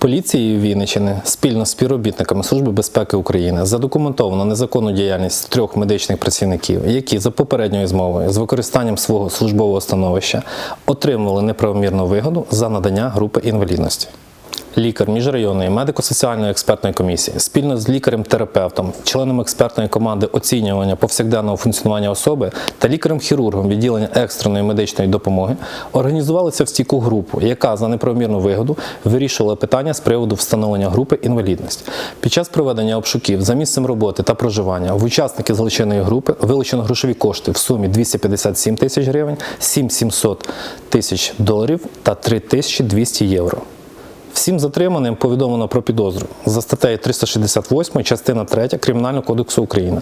Поліцією Вінничини спільно з співробітниками Служби безпеки України задокументовано незаконну діяльність трьох медичних працівників, які за попередньою змовою з використанням свого службового становища отримували неправомірну вигоду за надання групи інвалідності. Лікар міжрайонної медико-соціальної експертної комісії спільно з лікарем-терапевтом, членом експертної команди оцінювання повсякденного функціонування особи та лікарем-хірургом відділення екстреної медичної допомоги організувалися в стійку групу, яка за неправомірну вигоду вирішувала питання з приводу встановлення групи інвалідності. Під час проведення обшуків за місцем роботи та проживання в учасники злочинної групи вилучено грошові кошти в сумі 257 тисяч гривень, 7700 тисяч доларів та 3200 євро. Всім затриманим повідомлено про підозру за статтею 368 частина 3 Кримінального кодексу України.